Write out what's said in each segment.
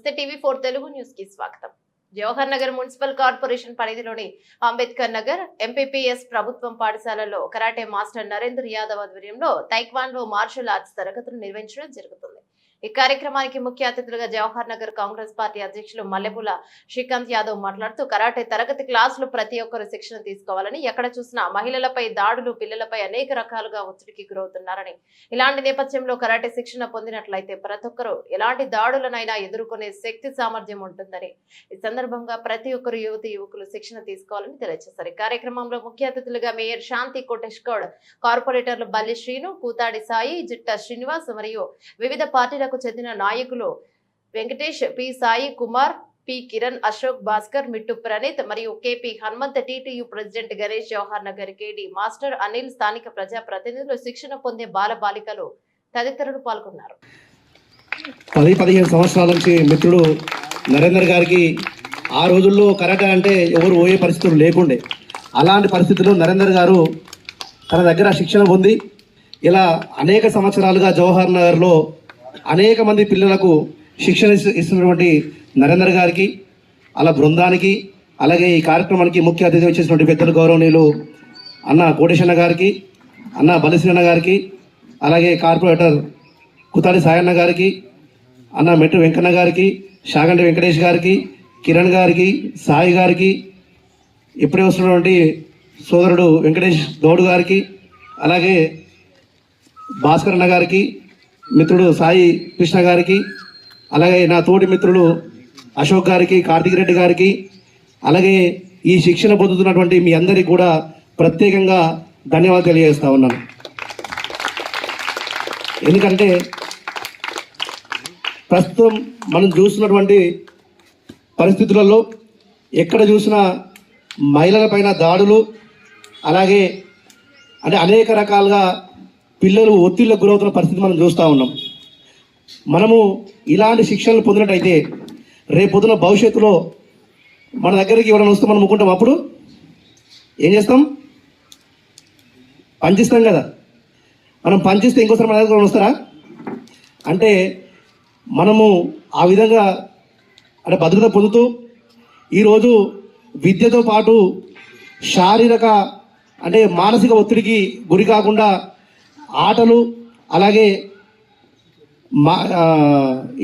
నమస్తే TV four Telugu న్యూస్కి స్వాగతం. జవహర్ నగర్ మున్సిపల్ కార్పొరేషన్ పరిధిలోని అంబేద్కర్ నగర్ ఎంపీపీఎస్ ప్రభుత్వం పాఠశాలలో కరాటే మాస్టర్ నరేంద్ర యాదవ్ ఆధ్వర్యంలో తైక్వాన్లో మార్షల్ ఆర్ట్స్ తరగతులు నిర్వహించడం జరుగుతుంది. ఈ కార్యక్రమానికి ముఖ్య అతిథులుగా జవహర్ నగర్ కాంగ్రెస్ పార్టీ అధ్యక్షులు మల్లెపూల శ్రీకాంత్ యాదవ్ మాట్లాడుతూ కరాటే తరగతి క్లాసులు ప్రతి ఒక్కరు శిక్షణ తీసుకోవాలని ఎక్కడ చూసినా మహిళలపై దాడులు పిల్లలపై అనేక రకాలుగా ఒత్తిడికి గురవుతున్నారని. ఇలాంటి నేపథ్యంలో కరాటే శిక్షణ పొందినట్లయితే ప్రతి ఒక్కరూ ఎలాంటి దాడులనైనా ఎదుర్కొనే శక్తి సామర్థ్యం ఉంటుందని ఈ సందర్భంగా ప్రతి ఒక్కరు యువతి యువకులు శిక్షణ తీసుకోవాలని తెలియజేశారు. ఈ కార్యక్రమంలో ముఖ్య అతిథులుగా మేయర్ శాంతి కోటేష్ గౌడ్ కార్పొరేటర్లు బల్లి శ్రీను కూతాడి సాయి జిట్ట శ్రీనివాస్ మరియు వివిధ పార్టీల పార్టీలకు చెందిన నాయకులు వెంకటేష్ పి. సాయి కుమార్ పి. కిరణ్ అశోక్ భాస్కర్ మిట్టు ప్రణీత్ మరియు KP Hanumanth TTU president Ganesh Jawahar Nagar KD master Anil స్థానిక ప్రజా ప్రతినిధులు శిక్షణ పొందే బాల బాలికలు తదితరులు పాల్గొన్నారు. పది పదిహేను సంవత్సరాల నుంచి మిత్రుడు నరేందర్ గారికి ఆ రోజుల్లో కరాటే అంటే ఎవరు పోయే పరిస్థితులు లేకుండే. అలాంటి పరిస్థితుల్లో నరేందర్ గారు తన దగ్గర శిక్షణ పొంది ఇలా అనేక సంవత్సరాలుగా జవహర్ నగర్లో అనేక మంది పిల్లలకు శిక్షణ ఇస్తున్నటువంటి నరేందర్ గారికి అలా బృందానికి అలాగే ఈ కార్యక్రమానికి ముఖ్య అతిథి వచ్చేసినటువంటి పెద్దలు గౌరవనీయులు అన్న కోటేశన్న గారికి అన్న బలిశ్రీన్న గారికి అలాగే కార్పొరేటర్ కుతాడి సాయన్న గారికి అన్న మెట్టు వెంకన్న గారికి శాగంటి వెంకటేష్ గారికి కిరణ్ గారికి సాయి గారికి ఇప్పుడే వస్తున్నటువంటి సోదరుడు వెంకటేష్ గౌడ్ గారికి అలాగే భాస్కర్ అన్న గారికి మిత్రుడు సాయి కృష్ణ గారికి అలాగే నా తోటి మిత్రులు అశోక్ గారికి కార్తిక్ రెడ్డి గారికి అలాగే ఈ శిక్షణ పొందుతున్నటువంటి మీ అందరికీ కూడా ప్రత్యేకంగా ధన్యవాదాలు తెలియజేస్తా ఉన్నాను. ఎందుకంటే ప్రస్తుతం మనం చూస్తున్నటువంటి పరిస్థితులలో ఎక్కడ చూసినా మహిళలపైన దాడులు అలాగే అంటే అనేక రకాలుగా పిల్లలు ఒత్తిళ్ళకు గురవుతున్న పరిస్థితి మనం చూస్తూ ఉన్నాం. మనము ఇలాంటి శిక్షణలు పొందినట్టయితే రేపొద్దున భవిష్యత్తులో మన దగ్గరికి ఎవరైనా వస్తే మనం అనుకుంటాం అప్పుడు ఏం చేస్తాం? పంచిస్తాం కదా. మనం పంచిస్తే ఇంకోసారి మన దగ్గర వస్తారా? అంటే మనము ఆ విధంగా అంటే భద్రత పొందుతూ ఈరోజు విద్యతో పాటు శారీరక అంటే మానసిక ఒత్తిడికి గురి కాకుండా ఆటలు అలాగే మా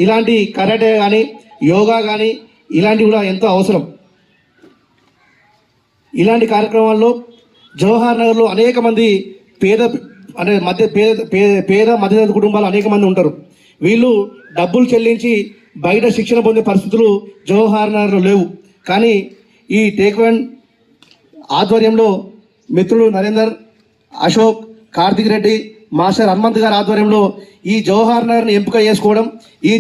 ఇలాంటి కరాటే కానీ యోగా కానీ ఇలాంటివి కూడా ఎంతో అవసరం. ఇలాంటి కార్యక్రమాల్లో జవహర్ నగర్లో అనేక మంది పేద అంటే మధ్య పేద పేద పేద మధ్యతరగతి కుటుంబాలు అనేక మంది ఉంటారు. వీళ్ళు డబ్బులు చెల్లించి బయట శిక్షణ పొందే పరిస్థితులు జవహర్ నగర్లో లేవు. కానీ ఈ టేక్వెన్ ఆధ్వర్యంలో మిత్రులు నరేందర్ అశోక్ కార్తిక్ రెడ్డి మాస్టర్ హనుమంత్ గారి ఆధ్వర్యంలో ఈ జవహర్ నగర్ని ఎంపిక చేసుకోవడం ఈ